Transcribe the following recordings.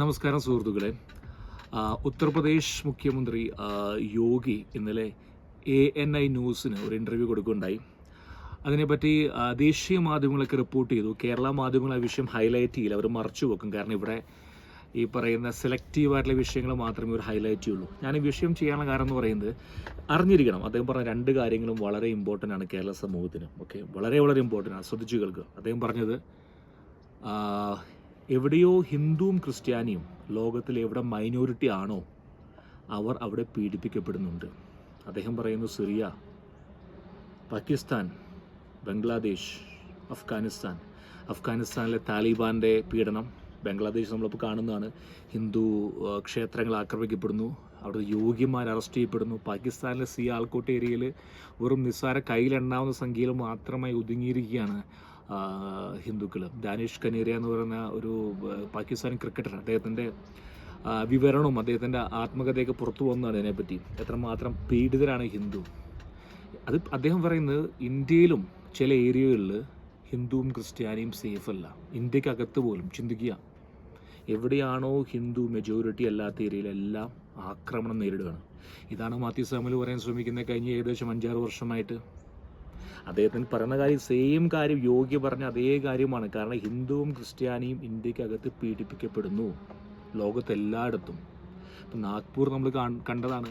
നമസ്കാരം സുഹൃത്തുക്കളെ. ഉത്തർപ്രദേശ് മുഖ്യമന്ത്രി യോഗി ഇന്നലെ എ എൻ ഐ ന്യൂസിന് ഒരു ഇന്റർവ്യൂ കൊടുക്കുകയുണ്ടായി. അതിനെപ്പറ്റി ദേശീയ മാധ്യമങ്ങളൊക്കെ റിപ്പോർട്ട് ചെയ്തു. കേരള മാധ്യമങ്ങൾ ആ വിഷയം ഹൈലൈറ്റ് ചെയ്യില്ല. അവർ മറച്ചു വെക്കും. കാരണം ഇവിടെ ഈ പറയുന്ന സെലക്റ്റീവായിട്ടുള്ള വിഷയങ്ങൾ മാത്രമേ ഒരു ഹൈലൈറ്റ് ചെയ്യുള്ളൂ. ഞാൻ ഈ വിഷയം ചെയ്യാനുള്ള കാരണം എന്ന് പറയുന്നത് അറിഞ്ഞിരിക്കണം. അദ്ദേഹം പറഞ്ഞ രണ്ട് കാര്യങ്ങളും വളരെ ഇമ്പോർട്ടന്റ് ആണ് കേരള സമൂഹത്തിന്. ഓക്കെ വളരെ വളരെ ഇമ്പോർട്ടന്റ് ആണ്. ശ്രദ്ധിച്ചു കേൾക്കുക. അദ്ദേഹം പറഞ്ഞത് എവിടെയോ ഹിന്ദുവും ക്രിസ്ത്യാനിയും ലോകത്തിൽ എവിടെ മൈനോറിറ്റി ആണോ അവർ അവിടെ പീഡിപ്പിക്കപ്പെടുന്നുണ്ട്. അദ്ദേഹം പറയുന്നു സിറിയ പാകിസ്ഥാൻ ബംഗ്ലാദേശ് അഫ്ഗാനിസ്ഥാൻ. അഫ്ഗാനിസ്ഥാനിലെ താലിബാന്റെ പീഡനം ബംഗ്ലാദേശ് നമ്മളിപ്പോൾ കാണുന്നതാണ്. ഹിന്ദു ക്ഷേത്രങ്ങൾ ആക്രമിക്കപ്പെടുന്നു അവിടെ യോഗ്യന്മാർ അറസ്റ്റ് ചെയ്യപ്പെടുന്നു. പാകിസ്ഥാനിലെ സിയാൽക്കോട്ട് ഏരിയയിൽ വെറും നിസ്സാര കയ്യിലെണ്ണാവുന്ന സംഖ്യയിൽ മാത്രമായി ഒതുങ്ങിയിരിക്കുകയാണ് ഹിന്ദുക്കൾ ദാനിഷ് കനേരിയ എന്ന് പറയുന്ന ഒരു പാകിസ്ഥാനി ക്രിക്കറ്റർ അദ്ദേഹത്തിന്റെ വിവരണവും അദ്ദേഹത്തിന്റെ ആത്മകഥയൊക്കെ പുറത്തു വന്നതാണ് ഇതിനെപ്പറ്റി. എത്രമാത്രം പീഡിതരാണ് ഹിന്ദു. അത് അദ്ദേഹം പറയുന്നത് ഇന്ത്യയിലും ചില ഏരിയകളിൽ ഹിന്ദുവും ക്രിസ്ത്യാനിയും സേഫ് അല്ല. ഇന്ത്യക്കകത്ത് പോലും ചിന്തിക്കുക. എവിടെയാണോ ഹിന്ദു മെജോറിറ്റി അല്ലാത്ത ഏരിയയിലെല്ലാം ആക്രമണം നേരിടുകയാണ്. ഇതാണ് മാത്യു സാമൽ പറയാൻ ശ്രമിക്കുന്നത് കഴിഞ്ഞ ഏകദേശം അഞ്ചാറ് വർഷമായിട്ട്. അദ്ദേഹത്തിന് പറയുന്ന കാര്യം സെയിം കാര്യം യോഗി പറഞ്ഞ അതേ കാര്യമാണ്. കാരണം ഹിന്ദുവും ക്രിസ്ത്യാനിയും ഇന്ത്യക്കകത്ത് പീഡിപ്പിക്കപ്പെടുന്നു. ലോകത്തെല്ലായിടത്തും. ഇപ്പം നാഗ്പൂർ നമ്മൾ കണ്ടതാണ്.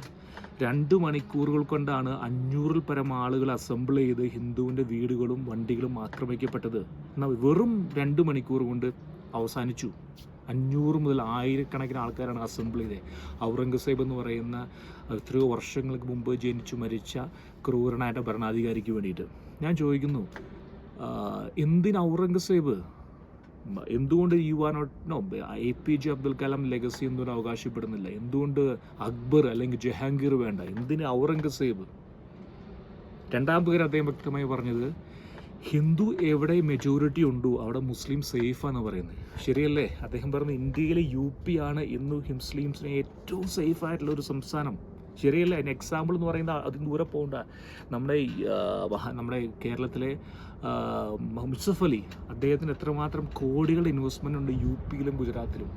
രണ്ട് മണിക്കൂറുകൾ കൊണ്ടാണ് അഞ്ഞൂറിൽ പരം ആളുകൾ അസംബിൾ ചെയ്ത് ഹിന്ദുവിന്റെ വീടുകളും വണ്ടികളും ആക്രമിക്കപ്പെട്ടത്. എന്നാൽ വെറും രണ്ട് മണിക്കൂർ കൊണ്ട് അവസാനിച്ചു. അഞ്ഞൂറ് മുതൽ ആയിരക്കണക്കിന് ആൾക്കാരാണ് അസംബിൾ ചെയ്തത് ഔറംഗസേബ് എന്ന് പറയുന്ന എത്രയോ വർഷങ്ങൾക്ക് മുമ്പ് ജനിച്ചു മരിച്ച ക്രൂരനായിട്ട് ഭരണാധികാരിക്ക് വേണ്ടിയിട്ട്. ഞാൻ ചോദിക്കുന്നു എന്തിന് ഔറംഗസേബ്? എന്തുകൊണ്ട് you are not no A P J Abdul Kalam legacy എന്നൊരു അവകാശപ്പെടുന്നില്ല. എന്തുകൊണ്ട് അക്ബർ അല്ലെങ്കിൽ ജഹാംഗീർ വേണ്ട? എന്തിന് ഔറംഗസേബ്? രണ്ടാമത്തെ കാര്യം അദ്ദേഹം വ്യക്തമായി പറഞ്ഞത് ഹിന്ദു എവിടെ മെജോറിറ്റി ഉണ്ടോ അവിടെ മുസ്ലിം സേഫാന്ന് പറയുന്നത് ശരിയല്ലേ? അദ്ദേഹം പറഞ്ഞ ഇന്ത്യയിലെ യു പി ആണ് ഇന്ന് മുസ്ലിംസിന് ഏറ്റവും സേഫ് ആയിട്ടുള്ള ഒരു സംസ്ഥാനം. ശരിയല്ലേ? അതിന് എക്സാമ്പിൾ എന്ന് പറയുന്നത് അതിന് ദൂരെ പോകണ്ട. നമ്മുടെ നമ്മുടെ കേരളത്തിലെ മുസഫ് അലി അദ്ദേഹത്തിന് എത്രമാത്രം കോടികളുടെ ഇൻവെസ്റ്റ്മെന്റ് ഉണ്ട് യു പിയിലും ഗുജറാത്തിലും.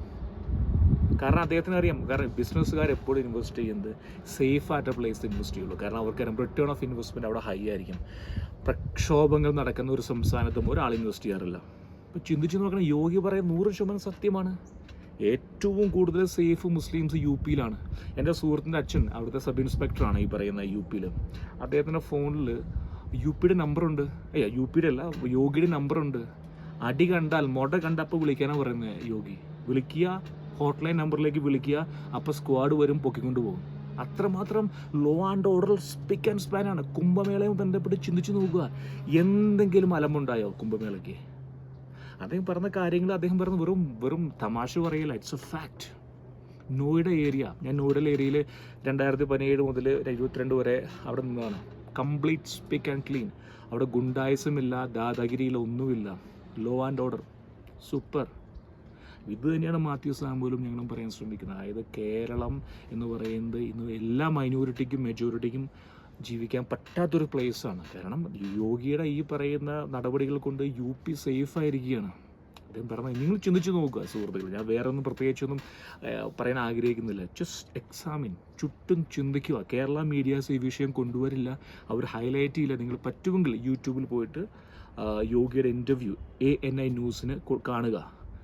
കാരണം അദ്ദേഹത്തിന് അറിയാം കാരണം ബിസിനസ്സുകാർ എപ്പോഴും ഇൻവെസ്റ്റ് ചെയ്യുന്നത് സേഫ് ആയിട്ട് പ്ലേസ് ഇൻവെസ്റ്റ് ചെയ്യുള്ളൂ. കാരണം അവർക്ക് റിട്ടേൺ ഓഫ് ഇൻവെസ്റ്റ്മെന്റ് അവിടെ ഹൈ ആയിരിക്കും. പ്രക്ഷോഭങ്ങൾ നടക്കുന്ന ഒരു സംസ്ഥാനത്തും ഒരാൾ ഇൻവെസ്റ്റ് ചെയ്യാറില്ല. അപ്പോൾ ചിന്തിച്ച് നോക്കണം യോഗി പറയുന്ന നൂറ് ശതമാനം സത്യമാണ്. ഏറ്റവും കൂടുതൽ സേഫ് മുസ്ലിംസ് യു പിയിലാണ് എന്റെ സുഹൃത്തിന്റെ അച്ഛൻ അവിടുത്തെ സബ് ഇൻസ്പെക്ടറാണ് ഈ പറയുന്ന യു പിയിൽ അദ്ദേഹത്തിന്റെ ഫോണിൽ യു പിയുടെ നമ്പറുണ്ട് അയ്യ യു പിയുടെ അല്ല യോഗിയുടെ നമ്പറുണ്ട് അടി കണ്ടാൽ മൊട കണ്ടപ്പോൾ വിളിക്കാനാണ് പറയുന്നത് യോഗി. വിളിക്കുക ഹോട്ട്ലൈൻ നമ്പറിലേക്ക് വിളിക്കുക അപ്പോൾ സ്ക്വാഡ് വരും പൊക്കിക്കൊണ്ട് പോകും. അത്രമാത്രം law and order spick and span ആണ്. കുംഭമേളയും ബന്ധപ്പെട്ട് ചിന്തിച്ചു നോക്കുക. എന്തെങ്കിലും അലമുണ്ടായോ കുംഭമേളയ്ക്ക്? അദ്ദേഹം പറഞ്ഞ കാര്യങ്ങൾ അദ്ദേഹം പറഞ്ഞ വെറും വെറും തമാശ പറയില്ല. It's a fact Noida area ഞാൻ നോയിഡൽ ഏരിയയിൽ രണ്ടായിരത്തി പതിനേഴ് മുതൽ ഇരുപത്തിരണ്ട് വരെ അവിടെ നിന്നാണ് കംപ്ലീറ്റ് സ്പിക്ക് ആൻഡ് ക്ലീൻ അവിടെ ഗുണ്ടായസമില്ല ദാദാഗിരിയിലൊന്നുമില്ല ലോ ആൻഡ് ഓർഡർ സൂപ്പർ ഇത് തന്നെയാണ് മാത്യു സാമ്പൂലും ഞങ്ങളും പറയാൻ ശ്രമിക്കുന്നത്. അതായത് കേരളം എന്ന് പറയുന്നത് ഇന്ന് എല്ലാ മൈനോറിറ്റിക്കും മെജോറിറ്റിക്കും ജീവിക്കാൻ പറ്റാത്തൊരു പ്ലേസാണ് കാരണം യോഗിയുടെ ഈ പറയുന്ന നടപടികൾ കൊണ്ട് യു പി സേഫ് ആയിരിക്കുകയാണ്. അദ്ദേഹം പറഞ്ഞാൽ നിങ്ങൾ ചിന്തിച്ച് നോക്കുക സുഹൃത്തുക്കൾ ഞാൻ വേറെ ഒന്നും പ്രത്യേകിച്ചൊന്നും പറയാൻ ആഗ്രഹിക്കുന്നില്ല. ജസ്റ്റ് എക്സാമിൻ ചുറ്റും ചിന്തിക്കുക. കേരള മീഡിയാസ് ഈ വിഷയം കൊണ്ടുവരില്ല. അവർ ഹൈലൈറ്റ് ചെയ്യില്ല. നിങ്ങൾ പറ്റുമെങ്കിൽ യൂട്യൂബിൽ പോയിട്ട് യോഗിയുടെ ഇന്റർവ്യൂ എ എൻ ഐ ന്യൂസിന് കാണുക.